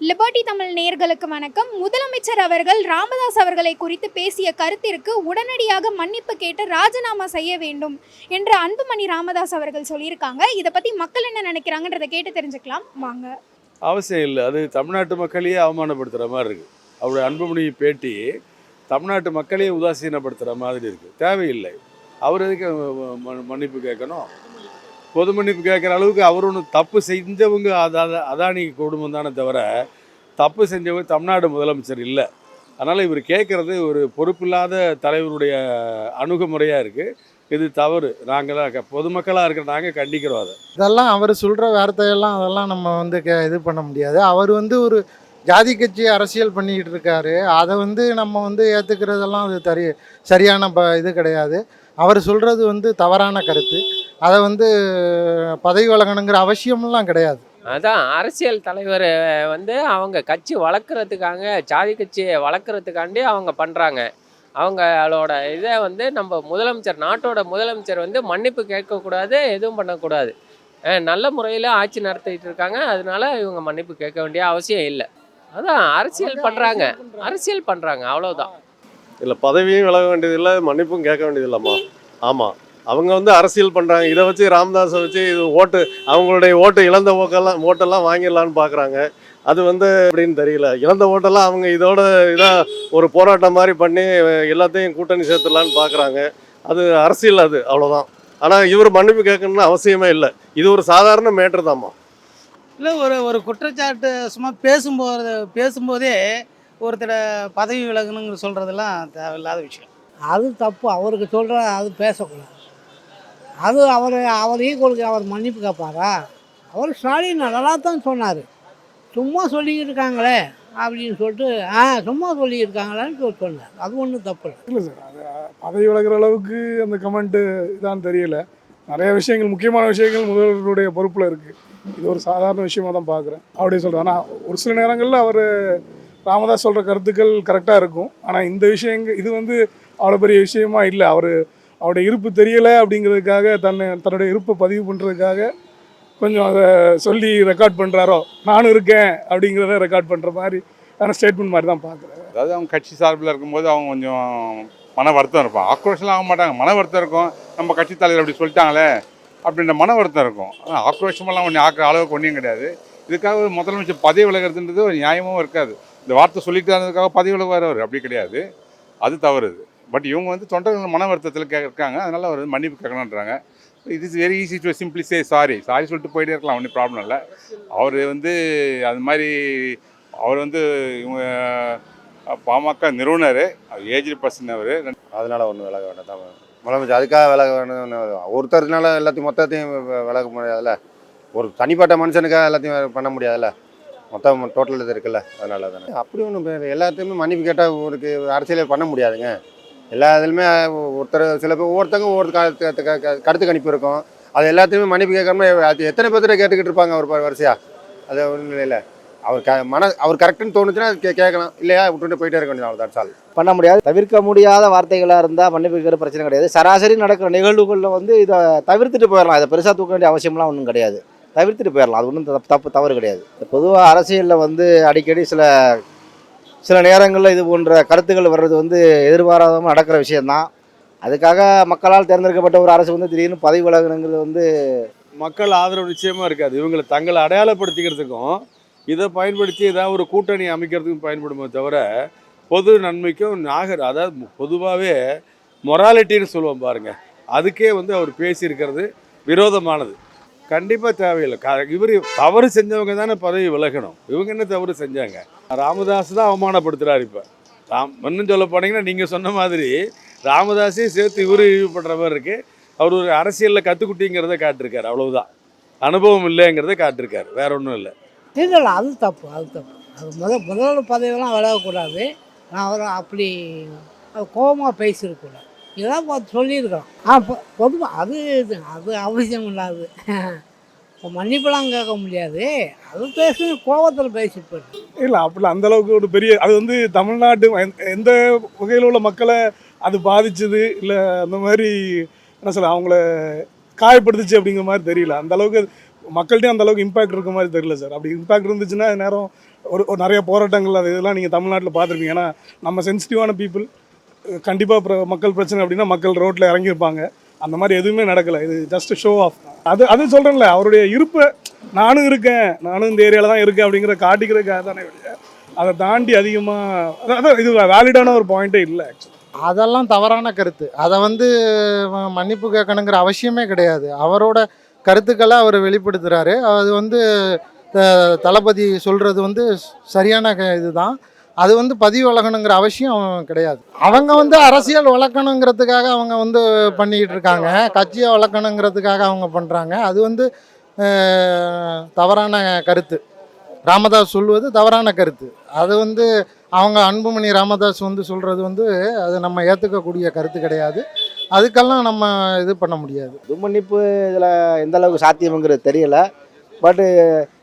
Liberty Tamil நேயர்களுக்கு வணக்கம். முதலமைச்சர் அவர்கள் ராமதாஸ் அவர்களை குறித்து பேசிய கருத்திற்கு உடனடியாக மன்னிப்பு கேட்டு ராஜினாமா செய்ய வேண்டும் என்று அன்புமணி ராமதாஸ் அவர்கள் சொல்லியிருக்காங்க. இதை பத்தி மக்கள் என்ன நினைக்கிறாங்கன்றதை கேட்டு தெரிஞ்சுக்கலாம். வாங்க. அவசியம் இல்லை. அது தமிழ்நாட்டு மக்களையே அவமானப்படுத்துகிற மாதிரி இருக்குது அவருடைய அன்புமணி பேட்டி தமிழ்நாட்டு மக்களையே உதாசீனப்படுத்துகிற மாதிரி இருக்குது தேவையில்லை. அவர் எதுக்கு ம- மன்னிப்பு கேட்கணும்? பொது மன்னிப்பு கேட்குற அளவுக்கு அவர் ஒன்று தப்பு செஞ்சவங்க அதா அதானி குடும்பம் தானே தவிர தப்பு செஞ்சவங்க தமிழ்நாடு முதலமைச்சர் இல்லை. அதனால் இவர் கேட்குறது ஒரு பொறுப்பில்லாத தலைவருடைய அணுகுமுறையாக இருக்குது இது தவறு. நாங்களாம் பொதுமக்களாக இருக்கிற நாங்கள் கண்டிக்கிறோம் அதை. இதெல்லாம் அவர் சொல்கிற வார்த்தையெல்லாம் அதெல்லாம் நம்ம வந்து கே இது பண்ண முடியாது. அவர் வந்து ஒரு ஜாதி கட்சி அரசியல் பண்ணிக்கிட்டு இருக்காரு. அதை வந்து நம்ம வந்து ஏற்றுக்கிறதெல்லாம் அது தரி சரியான ப இது கிடையாது. அவர் சொல்கிறது வந்து தவறான கருத்து. அதை வந்து பதவி வழங்கணுங்கிற அவசியமெல்லாம் கிடையாது. அதான் அரசியல் தலைவர் வந்து அவங்க கட்சி வளர்க்குறதுக்காக ஜாதி கட்சியை வளர்க்குறதுக்காண்டி அவங்க பண்ணுறாங்க அவங்களோட இதை வந்து நம்ம முதலமைச்சர் நாட்டோட முதலமைச்சர் வந்து மன்னிப்பு கேட்கக்கூடாது எதுவும் பண்ணக்கூடாது. நல்ல முறையில் ஆட்சி நடத்திட்டு இருக்காங்க அதனால இவங்க மன்னிப்பு கேட்க வேண்டிய அவசியம் இல்லை. அதான் அரசியல் பண்ணுறாங்க அரசியல் பண்ணுறாங்க அவ்வளோதான் இல்லை பதவியும் விலக வேண்டியதில்லை மன்னிப்பும் கேட்க வேண்டியதில்லைம்மா. ஆமாம் அவங்க வந்து அரசியல் பண்ணுறாங்க இதை வச்சு ராமதாஸை வச்சு இது ஓட்டு அவங்களுடைய ஓட்டு இழந்த ஓக்கெல்லாம் ஓட்டெல்லாம் வாங்கிடலான்னு பார்க்குறாங்க அது வந்து அப்படின்னு தெரியல. இழந்த ஓட்டெல்லாம் அவங்க இதோட இதாக ஒரு போராட்டம் மாதிரி பண்ணி எல்லாத்தையும் கூட்டணி சேர்த்துடலான்னு பார்க்குறாங்க அது அரசியல் அது அவ்வளோதான் ஆனால் இவர் மன்னிப்பு கேட்கணும்னு அவசியமே இல்லை. இது ஒரு சாதாரண மேட்ரு தாம்மா. இல்லை ஒரு ஒரு குற்றச்சாட்டு சும்மா பேசும்போது பேசும்போதே ஒருத்தர பதவி விலகணுங்கிற சொல்கிறதெல்லாம் தேவையில்லாத விஷயம். அது தப்பு. அவருக்கு சொல்கிற அது பேசக்கூடாது. அது அவர் அவர் ஈக்குவலுக்கு அவர் மன்னிப்பு கேட்பாரா? அவர் ஸ்டாலின் நல்லா தான் சொன்னார். சும்மா சொல்லிக்கிட்டு இருக்காங்களே அப்படின்னு சொல்லிட்டு ஆ சும்மா சொல்லிக்கிட்டு இருக்காங்களான்னு சொன்னார். அது ஒன்றும் தப்பு இல்லை. இல்லை சார் அது பதவி விலகிற அளவுக்கு அந்த கமெண்ட்டு இதான்னு தெரியல. நிறைய விஷயங்கள் முக்கியமான விஷயங்கள் முதல்வருடைய பொறுப்பில் இருக்குது இது ஒரு சாதாரண விஷயமாக தான் பார்க்குறேன் அப்படி சொல்கிறேன் ஆனால் ஒரு சில நேரங்களில் அவர் ராமதாஸ் சொல்கிற கருத்துக்கள் கரெக்டாக இருக்கும். ஆனால் இந்த விஷயங்கள் இது வந்து அவ்வளோ பெரிய விஷயமா இல்லை. அவர் அவருடைய இருப்பு தெரியலை அப்படிங்கிறதுக்காக தன்னை தன்னுடைய இருப்பை பதிவு பண்ணுறதுக்காக கொஞ்சம் அதை சொல்லி ரெக்கார்ட் பண்ணுறாரோ நானும் இருக்கேன் அப்படிங்கிறத ரெக்கார்ட் பண்ணுற மாதிரி ஆனால் ஸ்டேட்மெண்ட் மாதிரி தான் பார்க்குறேன். அதாவது அவங்க கட்சி சார்பில் இருக்கும்போது அவங்க கொஞ்சம் மன வருத்தம் இருக்கும். ஆக்ரோஷம்லாம் ஆக மாட்டாங்க. மன வருத்தம் இருக்கும். நம்ம கட்சி தலைவர் அப்படி சொல்லிட்டாங்களே அப்படின்ற மன வருத்தம் இருக்கும். ஆனால் ஆக்ரோஷமெல்லாம் ஒன்று ஆக்கிற அளவுக்கு ஒன்றும் கிடையாது. இதுக்காக ஒரு முதலமைச்சர் பதவி விலகிறதுன்றது ஒரு நியாயமும் இருக்காது. இந்த வார்த்தை சொல்லிட்டு இருந்ததுக்காக பதவி விலகுவார் அவர். அப்படி கிடையாது. அது தவறுது பட் இவங்க வந்து தொண்டர்கள் மன வருத்தத்தில் கே இருக்காங்க. அவர் வந்து மன்னிப்பு கேட்கணுன்றாங்க இது is very easy to simply say sorry sorry சொல்லிட்டு போயிட்டே இருக்கலாம். ஒன்றும் ப்ராப்ளம் இல்லை. அவர் வந்து அது மாதிரி அவர் வந்து இவங்க பாமக நிறுவனர். ஏஜ் பர்சன் அவர். அதனால் ஒன்றும் விலக வேண்டாம். தான் முதலமைச்சர் அதுக்காக விலக வேணும் ஒருத்தர்னால எல்லாத்தையும் மொத்தத்தையும் விலக முடியாதுல்ல. ஒரு தனிப்பட்ட மனுஷனுக்காக எல்லாத்தையும் பண்ண முடியாதுல்ல. மொத்தம் டோட்டல் இது இருக்குல்ல. அதனால தானே. அப்படி ஒன்றும் எல்லாத்தையுமே மன்னிப்பு கேட்டால் ஒரு அரசியலே பண்ண முடியாதுங்க. எல்லா இதுலையுமே ஒருத்தர் சில பேர் ஒவ்வொருத்தங்க ஒவ்வொரு கருத்து கருத்து- கருத்து- கணிப்பு இருக்கும். அது எல்லாத்தையுமே மன்னிப்பு கேட்காம அது எத்தனை பேர்த்திட்ட கேட்டுக்கிட்டு இருப்பாங்க ஒரு வரிசையா? அது ஒன்றும் இல்லை அவர் க மன அவர் கரெக்டுன்னு தோணுச்சுன்னா கே கேட்கலாம். இல்லையா விட்டுட்டு போயிட்டே இருக்க வேண்டியது அவ்வளோ சால் பண்ண முடியாது. தவிர்க்க முடியாத வார்த்தைகளாக இருந்தால் மன்னிப்புக்கிற பிரச்சனை கிடையாது. சராசரி நடக்கிற நிகழ்வுகளில் வந்து இதை தவிர்த்துட்டு போயிடலாம். இதை பெருசாக தூக்க வேண்டிய அவசியம்லாம் ஒன்றும் கிடையாது. தவிர்த்துட்டு போயிடலாம். அது ஒன்றும் தப்பு தவறு கிடையாது. பொதுவாக அரசியலில் வந்து அடிக்கடி சில சில நேரங்களில் இது போன்ற கருத்துக்கள் வர்றது வந்து எதிர்பாராதமாக நடக்கிற விஷயம்தான். அதுக்காக மக்களால் தேர்ந்தெடுக்கப்பட்ட ஒரு அரசு வந்து திடீர்னு பதவி விலகணுங்கிறது வந்து மக்கள் ஆதரவு நிச்சயமாக இருக்காது. இவங்களை தங்களை அடையாளப்படுத்திக்கிறதுக்கும் இதை பயன்படுத்தி ஏதாவது ஒரு கூட்டணி அமைக்கிறதுக்கும் பயன்படுமே தவிர பொது நன்மைக்கும் நாகர் அதாவது பொதுவாகவே மொராலிட்டின்னு சொல்லுவோம் பாருங்கள் அதுக்கே வந்து அவர் பேசியிருக்கிறது விரோதமானது. கண்டிப்பாக தேவையில்லை. க இவர் தவறு செஞ்சவங்க தானே பதவி விலகணும். இவங்க என்ன தவறு செஞ்சாங்க? ராமதாஸ் தான் அவமானப்படுத்துகிறார் இப்போ. ராம் இன்னும் சொல்ல போனீங்கன்னா நீங்கள் சொன்ன மாதிரி ராமதாஸையும் சேர்த்து இவரு இழிவுபடுற மாதிரி இருக்குது அவர் ஒரு அரசியலில் கற்றுக்குட்டிங்கிறத காட்டிருக்காரு. அவ்வளவுதான். அனுபவம் இல்லைங்கிறத காட்டிருக்காரு. வேற ஒன்றும் இல்லை. இல்லை அது தப்பு அது தப்பு. அது முத முதல்வர் பதவியெல்லாம் விலகக்கூடாது. நான் அவர் அப்படி கோபமாக பேசியிருக்கூடாது இதெல்லாம் பார்த்து சொல்லியிருக்கிறோம் ஆ பொதுவாக அது இது அது அவசியம் இல்லாது. இப்போ மன்னிப்பெல்லாம் கேட்க முடியாது. அது பேசி கோபத்தில் பேசி இல்லை அப்படிலாம் அந்த அளவுக்கு ஒரு பெரிய அது வந்து தமிழ்நாட்டு எந்த- எந்த வகையில் உள்ள மக்களை அது பாதிச்சது இல்லை அந்த மாதிரி என்ன சொல்ல அவங்கள காயப்படுத்துச்சு அப்படிங்கிற மாதிரி தெரியல. அந்த அளவுக்கு மக்கள்கிட்டயும் அந்த அளவுக்கு இம்பாக்ட் இருக்க மாதிரி தெரியல சார் அப்படி இம்பாக்ட் இருந்துச்சுன்னா நேரம் ஒரு ஒரு நிறைய போராட்டங்கள் அது இதெல்லாம் நீங்கள் தமிழ்நாட்டில் பார்த்துருப்பீங்க. ஏன்னா நம்ம சென்சிட்டிவான பீப்புள் கண்டிப்பாக மக்கள் பிரச்சனை அப்படின்னா மக்கள் ரோட்டில் இறங்கியிருப்பாங்க. அந்த மாதிரி எதுவுமே நடக்கலை. இது ஜஸ்ட் ஷோ ஆஃப் அது அது சொல்கிறேன்ல அவருடைய இருப்பை நானும் இருக்கேன். நானும் இந்த ஏரியாவில் தான் இருக்கேன் அப்படிங்கிற காட்டிக்கிறதுக்காக தானே அதை தாண்டி அதிகமாக அதான் இது வேலிடான ஒரு பாயிண்ட்டே இல்லை ஆக்சுவலி அதெல்லாம் தவறான கருத்து. அதை வந்து மன்னிப்பு கேட்கணுங்கிற அவசியமே கிடையாது. அவரோட கருத்துக்களை அவர் வெளிப்படுத்துகிறாரு அது வந்து த- தளபதி சொல்கிறது வந்து சரியான க- இதுதான். அது வந்து பதிவு வழங்கணுங்கிற அவசியம் கிடையாது. அவங்க வந்து அரசியல் வளர்க்கணுங்கிறதுக்காக அவங்க வந்து பண்ணிக்கிட்டு இருக்காங்க. கட்சியை வளர்க்கணுங்கிறதுக்காக அவங்க பண்ணுறாங்க அது வந்து தவறான கருத்து. ராமதாஸ் சொல்வது தவறான கருத்து. அது வந்து அவங்க அன்புமணி ராமதாஸ் வந்து சொல்கிறது வந்து அது நம்ம ஏற்றுக்கக்கூடிய கருத்து கிடையாது. அதுக்கெல்லாம் நம்ம இது பண்ண முடியாது. மன்னிப்பு இதில் எந்த அளவுக்கு சாத்தியம்ங்கிறது தெரியல. பட்டு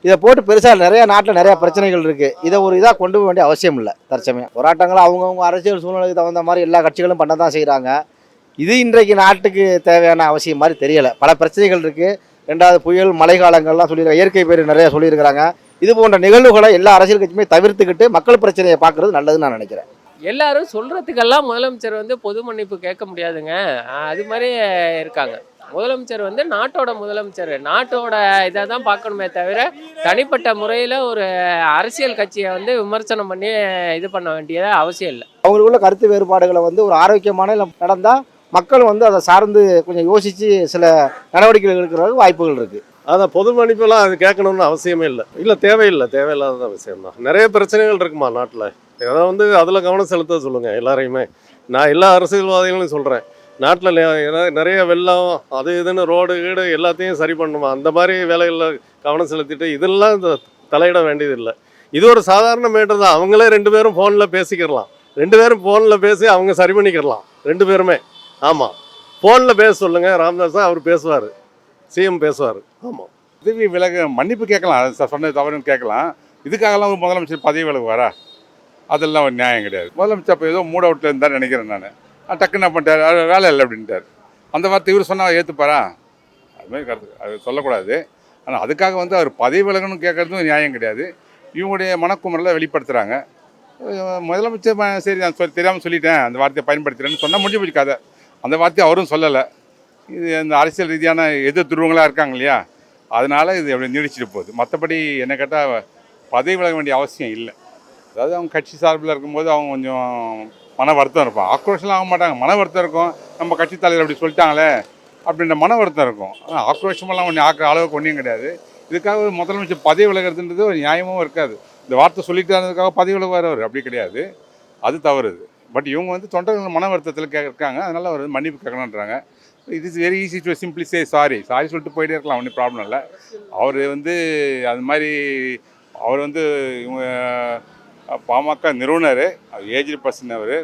இதை போட்டு பெருசாக நிறைய நாட்டில் நிறைய பிரச்சனைகள் இருக்குது இதை ஒரு இதாக கொண்டு போக வேண்டிய அவசியம் இல்லை தற்சமயம். போராட்டங்கள் அவங்கவுங்க அரசியல் சூழ்நிலைக்கு தகுந்த மாதிரி எல்லா கட்சிகளும் பண்ண தான் செய்கிறாங்க இது இன்றைக்கு நாட்டுக்கு தேவையான அவசியம் மாதிரி தெரியலை. பல பிரச்சனைகள் இருக்குது ரெண்டாவது புயல் மழை காலங்கள்லாம் சொல்லியிருக்காங்க இயற்கை பேர் நிறைய சொல்லியிருக்கிறாங்க. இது போன்ற நிகழ்வுகளை எல்லா அரசியல் கட்சியுமே தவிர்த்துக்கிட்டு மக்கள் பிரச்சனையை பார்க்குறது நல்லதுன்னு நான் நினைக்கிறேன். எல்லாரும் சொல்கிறதுக்கெல்லாம் முதலமைச்சர் வந்து பொது மன்னிப்பு கேட்க முடியாதுங்க. அது மாதிரி இருக்காங்க. முதலமைச்சர் வந்து நாட்டோட முதலமைச்சர். நாட்டோட இதை தான் பார்க்கணுமே தவிர தனிப்பட்ட முறையில் ஒரு அரசியல் கட்சியை வந்து விமர்சனம் பண்ணி இது பண்ண வேண்டியது அவசியம் இல்லை. அவங்களுக்குள்ள கருத்து வேறுபாடுகளை வந்து ஒரு ஆரோக்கியமான நடந்தால் மக்கள் வந்து அதை சார்ந்து கொஞ்சம் யோசித்து சில நடவடிக்கைகள் எடுக்கிறதுக்கு வாய்ப்புகள் இருக்குது அதான் பொது மன்னிப்பெல்லாம் அது கேட்கணும்னு அவசியமே இல்லை. இல்லை தேவையில்லை. தேவையில்லாத விஷயம் தான். நிறைய பிரச்சனைகள் இருக்குமா நாட்டில்? அதை வந்து அதில் கவனம் செலுத்த சொல்லுங்கள் எல்லாரையுமே. நான் எல்லா அரசியல்வாதிகளையும் சொல்கிறேன் நாட்டில் நிறைய வெள்ளம் அது இதுன்னு ரோடு கீடு எல்லாத்தையும் சரி பண்ணுமா? அந்த மாதிரி வேலைகளில் கவனம் செலுத்திட்டு இதெல்லாம் இந்த தலையிட வேண்டியதில்லை. இது ஒரு சாதாரண மேட்டர் தான். அவங்களே ரெண்டு பேரும் ஃபோனில் பேசிக்கிறலாம் ரெண்டு பேரும் ஃபோனில் பேசி அவங்க சரி பண்ணிக்கிறலாம் ரெண்டு பேருமே. ஆமாம் ஃபோனில் பேச சொல்லுங்கள் ராமதாஸ் அவர் பேசுவார். சிஎம் பேசுவார். ஆமாம் பதவி விலக மன்னிப்பு கேட்கலாம். சொன்னது தவறுன்னு கேட்கலாம். இதுக்காகலாம் ஒரு முதலமைச்சர் பதவி விலகுவாரா? அதெல்லாம் ஒரு நியாயம் கிடையாது. முதலமைச்சர் அப்போ ஏதோ மூட் அவுட்டில் இருந்தார் நினைக்கிறேன் நான். டக்குன்னு என்ன பண்ணிட்டார்? வேலை இல்லை அப்படின்ட்டார். அந்த வார்த்தை இவர் சொன்னால் ஏற்றுப்பாரா அது மாதிரி கருத்து அது சொல்லக்கூடாது. ஆனால் அதுக்காக வந்து அவர் பதவி விலகணும்னு கேட்குறதும் நியாயம் கிடையாது. இவங்களுடைய மனக்குமரில் வெளிப்படுத்துகிறாங்க முதலமைச்சர் சரி நான் சொல் தெரியாமல் சொல்லிட்டேன். அந்த வார்த்தையை பயன்படுத்துகிறேன்னு சொன்னால் முடிஞ்சு போச்சு கதை. அந்த வார்த்தையை அவரும் சொல்லலை. இது இந்த அரசியல் ரீதியான எதிர் துருவங்களாக இருக்காங்க இல்லையா? அதனால் இது எப்படி நீடிச்சிட்டு போகுது. மற்றபடி என்ன கேட்டால் பதவி விலக வேண்டிய அவசியம் இல்லை. அதாவது அவங்க கட்சி சார்பில் இருக்கும்போது அவங்க கொஞ்சம் மன வருத்தம் இருக்கும். ஆக்ரோஷம்லாம் ஆக மாட்டாங்க. மன வருத்தம் இருக்கும். நம்ம கட்சி தலைவர் அப்படி சொல்லிட்டாங்களே அப்படின்ற மன வருத்தம் இருக்கும். ஆனால் ஆக்ரோஷமெல்லாம் ஒன்றும் ஆக்கிற அளவுக்கு ஒன்றும் கிடையாது. இதுக்காக ஒரு முதலமைச்சர் பதவி விலகிறதுன்றது ஒரு நியாயமும் இருக்காது. இந்த வார்த்தை சொல்லிட்டாருக்காக பதவி விலகுவார் அவர். அப்படி கிடையாது. அது தவறுது பட் இவங்க வந்து தொண்டர்கள் மன வருத்தத்தில் கே இருக்காங்க. அதனால் அவர் வந்து மன்னிப்பு கேட்கணுன்றாங்க இது is very easy to simply say sorry sorry சொல்லிட்டு போயிட்டே இருக்கலாம். ஒன்றும் ப்ராப்ளம் இல்லை. அவர் வந்து அது மாதிரி அவர் வந்து இவங்க பாமக நிறுவனர் ஏஜ் பர்சன் அவர்.